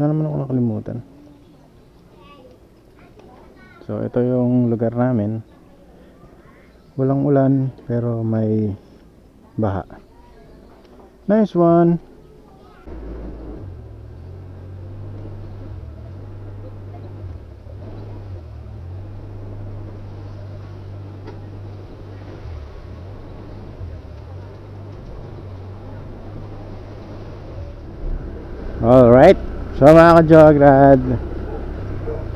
Wala naman ako nakalimutan. So, ito yung lugar namin. Walang ulan, pero may baha. Nice one! Alright. So mga ka-jograd,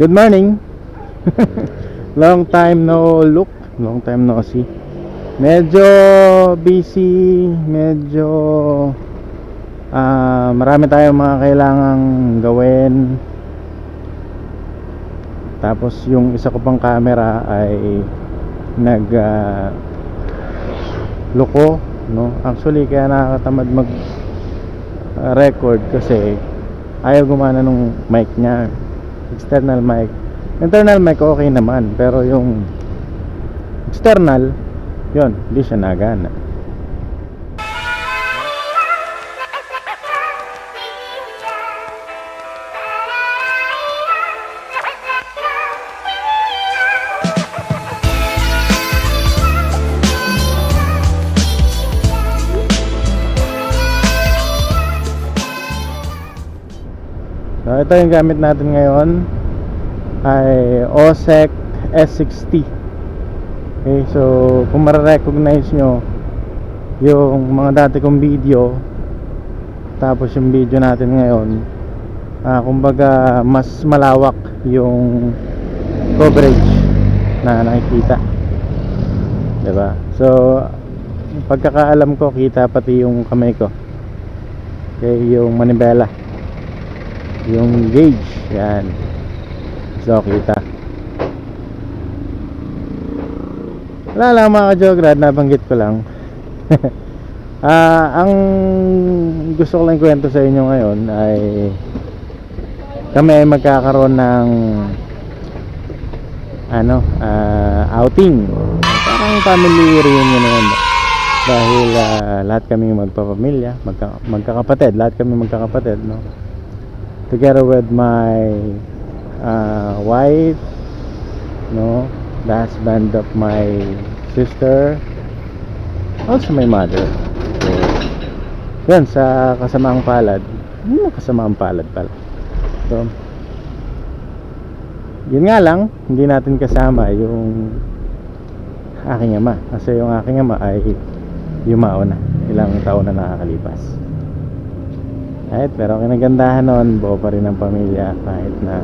good morning. long time no look, long time no see. Medyo busy, medyo ah marami tayong mga kailangang gawin. Tapos yung isa ko pang camera ay nag ah, loko, no? Actually kaya nakakatamad mag uh, record kasi ayaw gumana nung mic niya. External mic. Internal mic okay naman. Pero yung external yon hindi siya nagana ito yung gamit natin ngayon ay OSEC S60 Okay, so kung mararecognize nyo yung mga dati kong video tapos yung video natin ngayon ah, kumbaga mas malawak yung coverage na nakikita. Ba so pagkakaalam ko kita pati yung kamay ko. Okay yung manibela yung gauge yan. So kita. Wala lang mga ka-jograd nabanggit ko lang. Ah ang gusto ko lang kwento sa inyo ngayon ay kami ay magkakaroon ng ano ah, outing. Parang family reunion naman dahil ah, lahat kami magpapamilya magka, magkakapatid lahat kami magkakapatid no together with my uh, wife no the husband of my sister also my mother. So, yun sa kasamaang palad. Ano kasamaang palad pala. So yun nga lang hindi natin kasama yung aking ama. Kasi yung aking ama ay yumao na. Ilang taon na nakakalipas kahit pero kinagandahan noon buo pa rin ang pamilya kahit na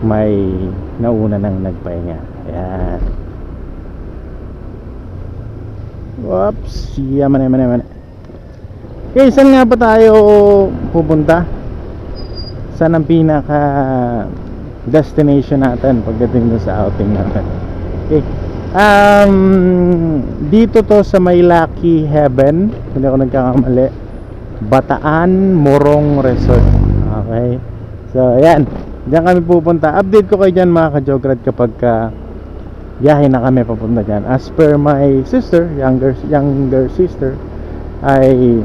may nauna nang nagpahinga. Ayan. Whoops yaman yaman yaman okay saan nga ba tayo pupunta? Saan ang pinaka destination natin pagdating doon sa outing natin? Okay. Um dito to sa may lucky heaven. Hindi ako nagkakamali Bataan Morong Resort. Okay. So, ayan. Diyan kami pupunta. Update ko kayo dyan mga ka-jograd kapag ka biyahe na kami papunta dyan. As per my sister, younger, younger sister, ay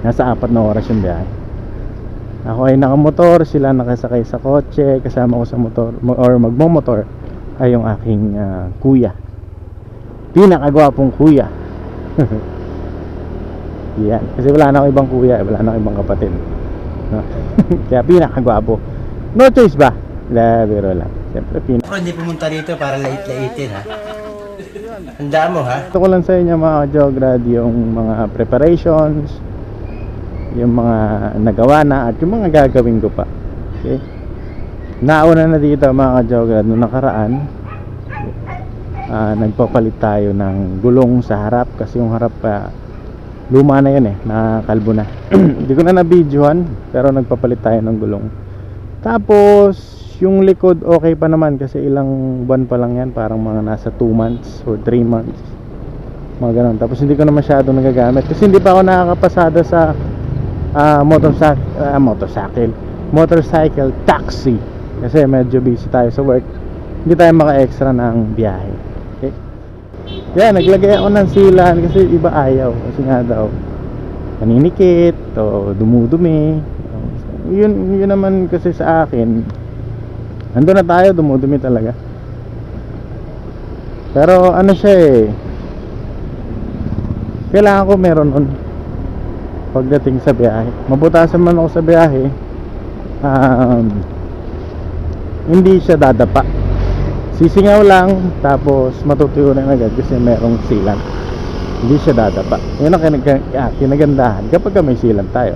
nasa apat na oras yung biyahe. Ako ay nakamotor, sila nakasakay sa kotse, kasama ko sa motor, or magmomotor ay yung aking ah, kuya. Pinakagwapong kuya. Yan. Kasi wala na akong ibang kuya, eh, wala na akong ibang kapatid. No? Kaya pinakagwapo. No choice ba? La, biro lang. Siyempre, pina... Ako hindi pumunta dito para lait-laitin ha. Handa mo ha. Ito ko lang sa inyo mga geograd yung mga preparations, yung mga nagawa na at yung mga gagawin ko pa. Okay? Nauna na dito mga geograd nung nakaraan. ah, nagpapalit tayo ng gulong sa harap kasi yung harap pa luma na yun eh, nakakalbo na. Hindi ko na na-videohan pero nagpapalit tayo ng gulong. Tapos yung likod okay pa naman kasi ilang buwan pa lang yan, parang mga nasa 2 months or 3 months. Mga ganun. Tapos hindi ko na masyado nagagamit kasi hindi pa ako nakakapasada sa ah, motorcycle, ah, motorcycle, motorcycle taxi. Kasi medyo busy tayo sa work. Hindi tayo maka-extra ng biyahe. Kaya naglagay ako ng silan kasi iba ayaw kasi nga daw maninikit o dumudumi yun, yun naman kasi sa akin, ando na tayo, dumudumi talaga. Pero ano siya eh, kailangan ko meron nun pagdating sa biyahe. Mabutasan man ako sa biyahe, um, hindi siya dadapa. Sisingaw lang, tapos matutuyo na agad kasi merong silan. Hindi siya dadapa. Yun ang kinag- ah, kinagandahan kapag may silan tayo.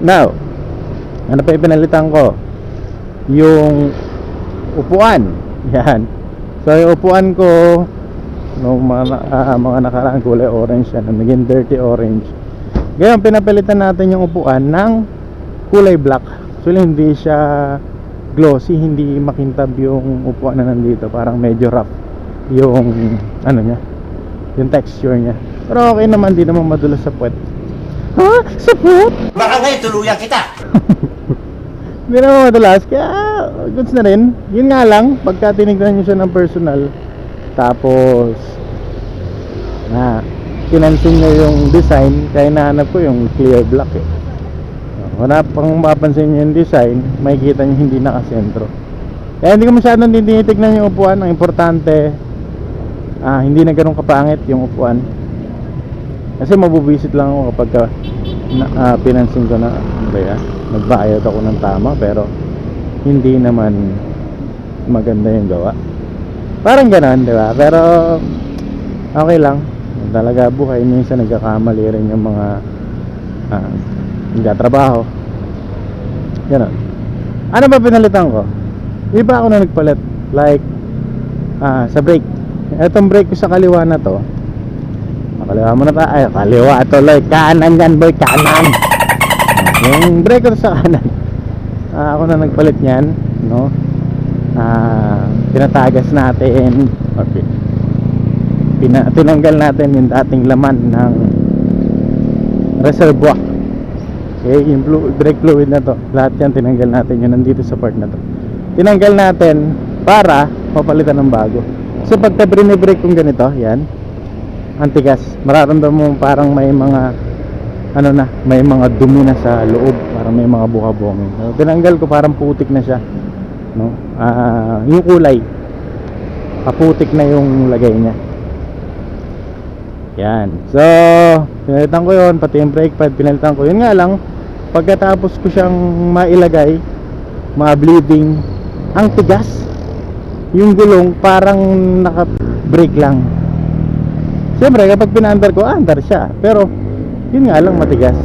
Now, ano pa ipinalitan ko? Yung upuan. Yan. So, yung upuan ko, nung mga, ah, mga nakaraang kulay orange yan, naging dirty orange. Ngayon, pinapalitan natin yung upuan ng kulay black. Actually, hindi siya glossy, hindi makintab yung upuan na nandito. Parang medyo rough yung, ano niya, yung texture niya. Pero okay naman, di naman madulas sa puwet. Ha? Sa puwet? Baka ngayon tuluyan kita. Hindi naman madalas, kaya goods na rin. Yun nga lang, pagka tinignan nyo siya ng personal, tapos, na, kinansin nyo yung design, kaya nahanap ko yung clear black eh. Wala pang mapapansin nyo yung design, makikita nyo hindi nakasentro. Kaya hindi ko masyadong tinitignan yung upuan, ang importante, ah, hindi na ganun kapangit yung upuan. Kasi mabubisit lang ako kapag ka, na, ah, pinansin ko na ano ba yan? nagbayad ako ng tama pero hindi naman maganda yung gawa. Parang gano'n, di ba? Pero okay lang. Talaga buhay minsan nagkakamali rin yung mga ah, nagtatrabaho. Gano'n. Ano ba pinalitan ko? Di ba ako na nagpalit? Like ah, sa brake. Etong brake ko sa kaliwa na to. Ah, Kaliwa mo na ta. Ay, kaliwa. Tuloy. Kanan yan, boy. Kanan. Yung brake ko sa kanan. Ah, ako na nagpalit niyan, no? Ah, pinatagas natin. Okay. Pina, tinanggal natin yung dating laman ng reservoir. Okay, yung flu- brake fluid na to. Lahat yan tinanggal natin yun nandito sa part na to. Tinanggal natin para mapalitan ng bago. So pagka brake kong ganito, yan. Antigas. Mararamdaman mo parang may mga ano na, may mga dumi na sa loob, parang may mga buka-bongin. So, tinanggal ko parang putik na siya. No? Ah, yung kulay. Kaputik na yung lagay niya. Yan. So, pinalitan ko yon pati yung brake pad, pinalitan ko. Yun nga lang, pagkatapos ko siyang mailagay, ma-bleeding, ang tigas. Yung gulong parang naka-brake lang. Siyempre, kapag pinaandar ko, ah, andar siya. Pero, yun nga lang matigas.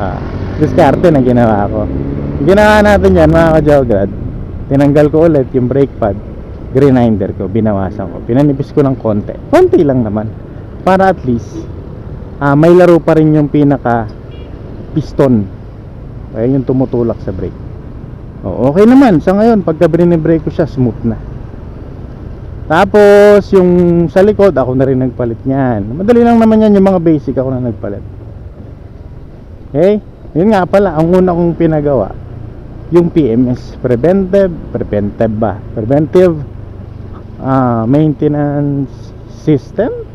Ah, diskarte na ginawa ko. Ginawa natin yan, mga ka-jograd. Tinanggal ko ulit yung brake pad, grinder ko, binawasan ko. Pinanipis ko ng konti. Konti lang naman. Para at least, ah, may laro pa rin yung pinaka piston. Kaya yung tumutulak sa brake. Oh, okay naman. Sa ngayon, pagka brake ko siya, smooth na. Tapos, yung sa likod, ako na rin nagpalit niyan. Madali lang naman yan, yung mga basic, ako na nagpalit. Okay? Yun nga pala, ang una kong pinagawa, yung PMS, Preventive, Preventive ba? Preventive ah, Maintenance System?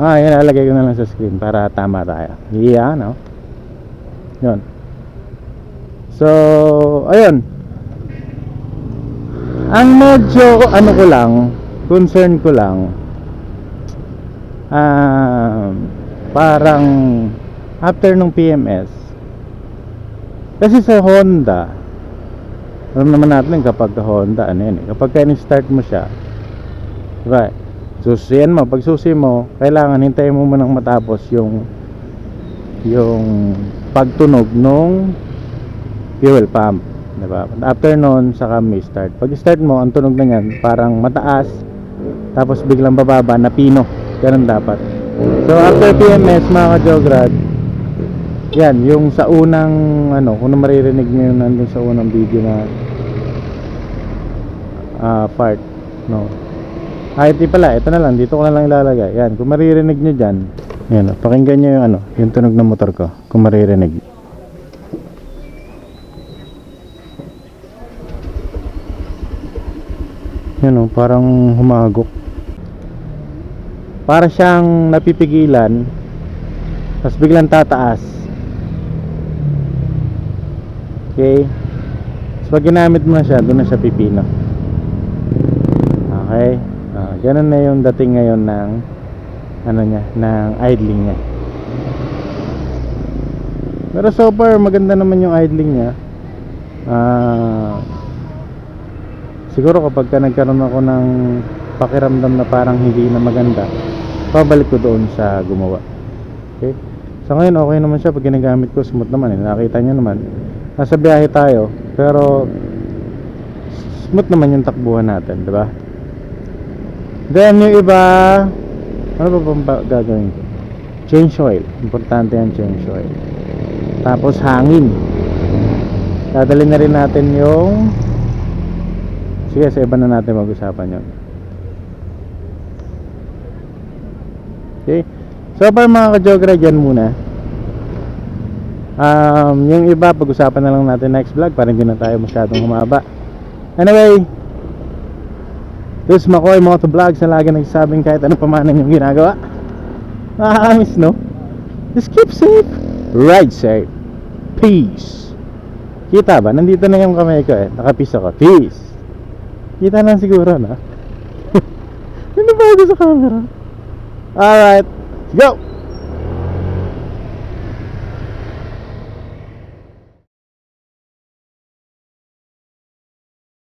Ah, yan, nalagay ko na lang sa screen para tama tayo. Yeah, no? Yun. So, ayun. Ang medyo ano ko lang, concern ko lang ah parang after nung PMS kasi sa Honda alam naman natin kapag Honda ano yun eh, kapag ka start mo siya right susiyan mo. Pag susi mo kailangan hintayin mo munang matapos yung yung pagtunog nung fuel pump diba? after nun saka may start. Pag start mo ang tunog na yan parang mataas tapos biglang bababa na pino. Ganun dapat. So after PMS mga ka-jograd yan yung sa unang ano kung na maririnig nyo yun nandun sa unang video na ah, part no ah ito pala ito na lang dito ko na lang ilalagay yan kung maririnig nyo dyan yan oh, pakinggan nyo yung ano yung tunog ng motor ko kung maririnig Yan o, parang humagok. Para siyang napipigilan, tapos biglang tataas. Okay? So pag ginamit mo na siya, doon na siya pipino. Okay? Ganun na yung dating ngayon ng ano niya, ng idling niya. Pero so far, maganda naman yung idling niya. Ah, siguro kapag ka nagkaroon ako ng pakiramdam na parang hindi na maganda, pabalik ko doon sa gumawa. Okay? So ngayon okay naman siya pag ginagamit ko, smooth naman eh. Nakita niyo naman. Nasa biyahe tayo, pero smooth naman yung takbuhan natin, di ba? Then yung iba, ano ba bang ba- gagawin ko? Change oil. Importante yan change oil. Tapos hangin. Dadali na rin natin yung Sige, sa iba na natin mag-usapan yun. Okay. So far mga ka-jogra, dyan muna. Um, yung iba, pag-usapan na lang natin next vlog para hindi na tayo masyadong humaba. Anyway, this is Makoy Moto Vlogs na lagi nagsasabing kahit ano pa man ang inyong ginagawa. Nakakamiss, no? Just keep safe. Ride safe. Peace. Kita ba? Nandito na yung kamay ko eh. Nakapeace ako. Peace. Kita lang siguro, no? Hindi ba sa camera? Alright. Go!